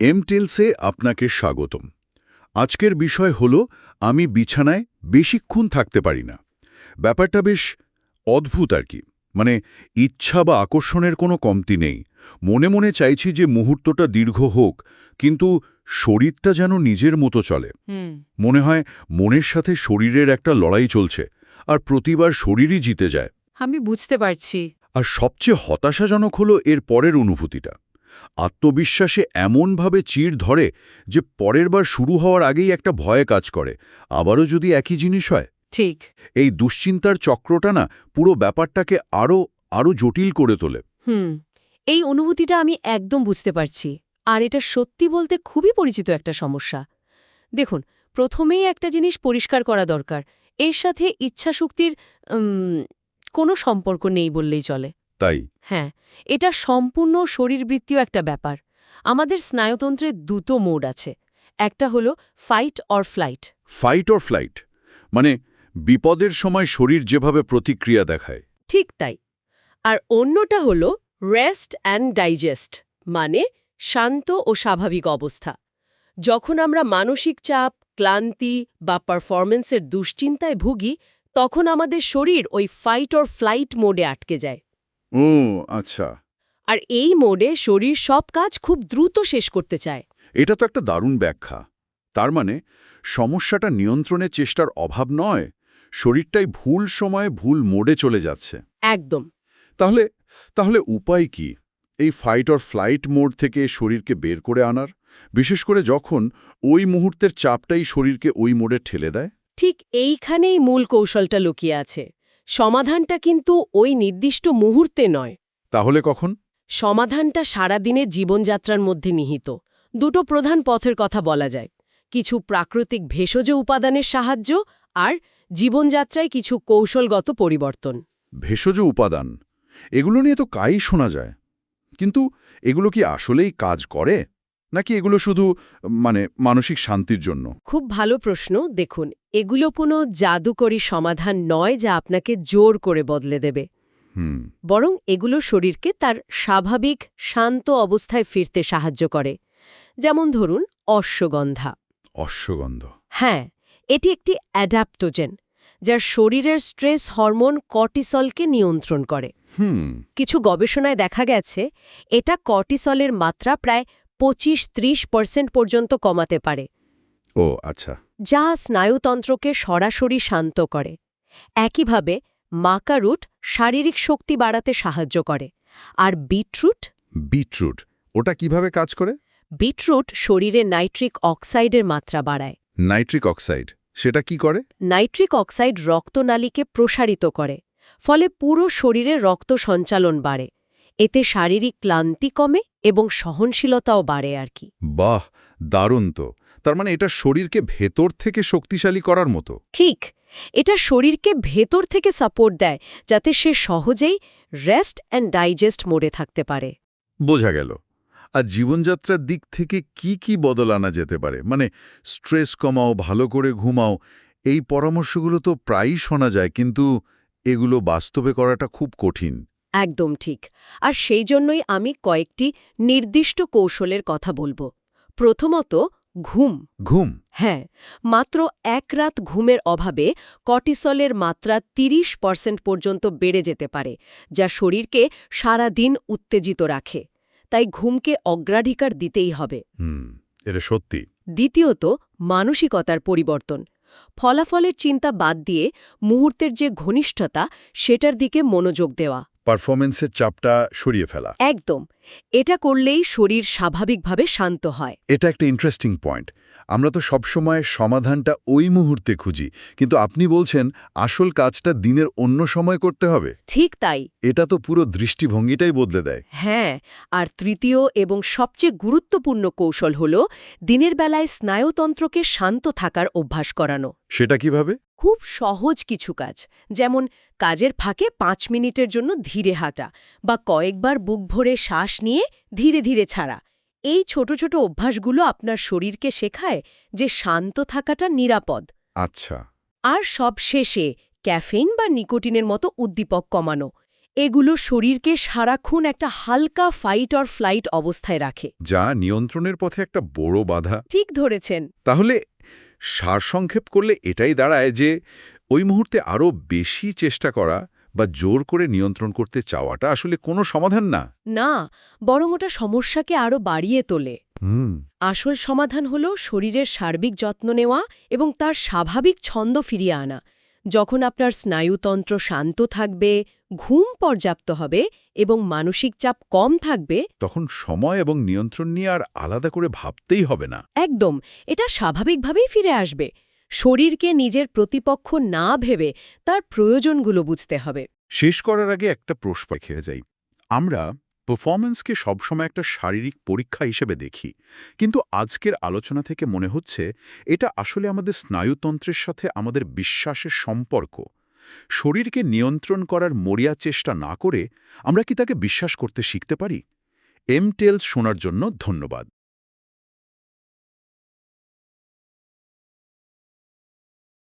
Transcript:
এমটেলসে আপনাকে স্বাগতম। আজকের বিষয় হল আমি বিছানায় বেশিক্ষণ থাকতে পারি না। ব্যাপারটা বেশ অদ্ভুত আর কি। মানে ইচ্ছা বা আকর্ষণের কোনো কমতি নেই। মনে মনে চাইছি যে মুহূর্তটা দীর্ঘ হোক কিন্তু শরীরটা যেন নিজের মতো চলে। মনে হয় মনের সাথে শরীরের একটা লড়াই চলছে আর প্রতিবার শরীরই জিতে যায়। আমি বুঝতে পারছি। আর সবচেয়ে হতাশাজনক হলো এর পরের অনুভূতিটা। আত্মবিশ্বাসে এমনভাবে চিড় ধরে যে পরের বার শুরু হওয়ার আগেই একটা ভয়ে কাজ করে আবারও যদি একই জিনিস হয়? ঠিক। এই দুশ্চিন্তার চক্রটা না পুরো ব্যাপারটাকে আরও আরও জটিল করে তোলে। হুম এই অনুভূতিটা আমি একদম বুঝতে পারছি আর এটা সত্যি বলতে খুবই পরিচিত একটা সমস্যা। দেখুন প্রথমেই একটা জিনিস পরিষ্কার করা দরকার এর সাথে ইচ্ছাশক্তির কোনো সম্পর্ক নেই বললেই চলে। তাই। হ্যাঁ এটা সম্পূর্ণ শরীরবৃত্তীয় একটা ব্যাপার। আমাদের স্নায়ুতন্ত্রের দুটো মোড আছে। একটা হলো fight or flight fight or flight মানে বিপদের সময় শরীর যেভাবে প্রতিক্রিয়া দেখায়। ঠিক তাই। আর অন্যটা হল রেস্ট অ্যান্ড ডাইজেস্ট মানে শান্ত ও স্বাভাবিক অবস্থা। যখন আমরা মানসিক চাপ ক্লান্তি বা পারফরমেন্সের দুশ্চিন্তায় ভুগি তখন আমাদের শরীর ওই ফাইট অর ফ্লাইট মোডে আটকে যায়। ও আচ্ছা। আর এই মোডে শরীর সব কাজ খুব দ্রুত শেষ করতে চায়। এটা তো একটা দারুণ ব্যাখ্যা। তার মানে সমস্যাটা নিয়ন্ত্রণের চেষ্টার অভাব নয় শরীরটাই ভুল সময়ে ভুল মোডে চলে যাচ্ছে। একদম। তাহলে তাহলে উপায় কি? এই ফাইট অর ফ্লাইট মোড থেকে শরীরকে বের করে আনার? বিশেষ করে যখন ওই মুহূর্তের চাপটাই শরীরকে ওই মোডে ঠেলে দেয়? ঠিক এইখানেই মূল কৌশলটা লুকিয়ে আছে। সমাধানটা কিন্তু ওই নির্দিষ্ট মুহূর্তে নয়। তাহলে কখন? সমাধানটা সারাদিনের জীবনযাত্রার মধ্যে নিহিত। দুটো প্রধান পথের কথা বলা যায়। কিছু প্রাকৃতিক ভেষজ উপাদানের সাহায্য আর জীবনযাত্রায় কিছু কৌশলগত পরিবর্তন। ভেষজ উপাদান? এগুলো নিয়ে তো কাই শোনা যায়। কিন্তু এগুলো কি আসলেই কাজ করে? নাকি এগুলো শুধু মানে মানসিক শান্তির জন্য? খুব ভালো প্রশ্ন। দেখুন এগুলো কোনো জাদুকরী সমাধান নয় যা আপনাকে জোর করে বদলে দেবে। হুম। বরং এগুলো শরীরকে তার স্বাভাবিক শান্ত অবস্থায় ফিরতে সাহায্য করে। যেমন ধরুন অশ্বগন্ধা। অশ্বগন্ধ। হ্যাঁ এটি একটি অ্যাডাপ্টোজেন যা শরীরের স্ট্রেস হরমোন কর্টিসলকে নিয়ন্ত্রণ করে। হুম। কিছু গবেষণায় দেখা গেছে এটা কর্টিসলের মাত্রা প্রায় পঁচিশ ত্রিশ পার্সেন্ট পর্যন্ত কমাতে পারে। ও আচ্ছা। যা স্নায়ুতন্ত্রকে সরাসরি শান্ত করে। একইভাবে মাকারুট শারীরিক শক্তি বাড়াতে সাহায্য করে। আর বিটরুট? বিটরুট ওটা কীভাবে কাজ করে? বিটরুট শরীরে নাইট্রিক অক্সাইডের মাত্রা বাড়ায়। নাইট্রিক অক্সাইড সেটা কি করে? নাইট্রিক অক্সাইড রক্তনালীকে প্রসারিত করে ফলে পুরো শরীরে রক্ত সঞ্চালন বাড়ে। এতে শারীরিক ক্লান্তি কমে এবং সহনশীলতাও বাড়ে আর কি। বাহ দারুণ তো। তার মানে এটা শরীরকে ভেতর থেকে শক্তিশালী করার মতো? ঠিক। এটা শরীরকে ভেতর থেকে সাপোর্ট দেয় যাতে সে সহজেই রেস্ট অ্যান্ড ডাইজেস্ট মোডে থাকতে পারে। বোঝা গেল। আর জীবনযাত্রার দিক থেকে কি কি বদল আনা যেতে পারে? মানে স্ট্রেস কমাও ভালো করে ঘুমাও এই পরামর্শগুলো তো প্রায়ই শোনা যায় কিন্তু এগুলো বাস্তবে করাটা খুব কঠিন। একদম ঠিক। আর সেই জন্যই আমি কয়েকটি নির্দিষ্ট কৌশলের কথা বলব। প্রথমত ঘুম। ঘুম? হ্যাঁ মাত্র এক রাত ঘুমের অভাবে কটিসলের মাত্রা ৩০ পার্সেন্ট পর্যন্ত বেড়ে যেতে পারে যা শরীরকে সারা দিন উত্তেজিত রাখে। তাই ঘুমকে অগ্রাধিকার দিতেই হবে। এটা সত্যি। দ্বিতীয়ত মানসিকতার পরিবর্তন। ফলাফলের চিন্তা বাদ দিয়ে মুহূর্তের যে ঘনিষ্ঠতা সেটার দিকে মনোযোগ দেওয়া। পারফরমেন্সের চাপটা সরিয়ে ফেলা। একদম। এটা করলেই শরীর স্বাভাবিকভাবে শান্ত হয়। এটা একটা ইন্টারেস্টিং পয়েন্ট আমরা তো সবসময় সমাধানটা ওই মুহূর্তে খুঁজি কিন্তু আপনি বলছেন আসল কাজটা দিনের অন্য সময় করতে হবে। ঠিক তাই। এটা তো পুরো দৃষ্টিভঙ্গিটাই বদলে দেয়। হ্যাঁ আর তৃতীয় এবং সবচেয়ে গুরুত্বপূর্ণ কৌশল হল দিনের বেলায় স্নায়ুতন্ত্রকে শান্ত থাকার অভ্যাস করানো। সেটা কীভাবে? খুব সহজ কিছু কাজ যেমন কাজের ফাঁকে পাঁচ মিনিটের জন্য ধীরে হাঁটা বা কয়েকবার বুক ভরে শ্বাস নিয়ে ধীরে ধীরে ছাড়া। এই ছোট ছোট অভ্যাসগুলো আপনার শরীরকে শেখায় যে শান্ত থাকাটা নিরাপদ। আচ্ছা। আর সব শেষে ক্যাফেইন বা নিকোটিনের মতো উদ্দীপক কমানো। এগুলো শরীরকে সারাক্ষণ একটা হালকা ফাইট অর ফ্লাইট অবস্থায় রাখে। যা নিয়ন্ত্রণের পথে একটা বড় বাধা। ঠিক ধরেছেন। তাহলে সারসংক্ষেপ করলে এটাই দাঁড়ায় যে ওই মুহূর্তে আরও বেশি চেষ্টা করা বা জোর করে নিয়ন্ত্রণ করতে চাওয়াটা আসলে কোনো সমাধান না। না বরং ওটা সমস্যাকে আরও বাড়িয়ে তোলে। হুম। আসল সমাধান হল শরীরের সার্বিক যত্ন নেওয়া এবং তার স্বাভাবিক ছন্দ ফিরিয়ে আনা। যখন আপনার স্নায়ুতন্ত্র শান্ত থাকবে ঘুম পর্যাপ্ত হবে এবং মানসিক চাপ কম থাকবে তখন সময় এবং নিয়ন্ত্রণ নিয়ে আর আলাদা করে ভাবতেই হবে না। একদম এটা স্বাভাবিকভাবেই ফিরে আসবে। শরীরকে নিজের প্রতিপক্ষ না ভেবে তার প্রয়োজনগুলো বুঝতে হবে। শেষ করার আগে একটা প্রশ্ন খেয়ে যাই। আমরা পারফরম্যান্সকে সবসময় একটা শারীরিক পরীক্ষা হিসেবে দেখি। কিন্তু আজকের আলোচনা থেকে মনে হচ্ছে, এটা আসলে আমাদের স্নায়ুতন্ত্রের সাথে আমাদের বিশ্বাসের সম্পর্ক। শরীরকে নিয়ন্ত্রণ করার মরিয়া চেষ্টা না করে আমরা কি তাকে বিশ্বাস করতে শিখতে পারি? এম টেলস শোনার জন্য ধন্যবাদ।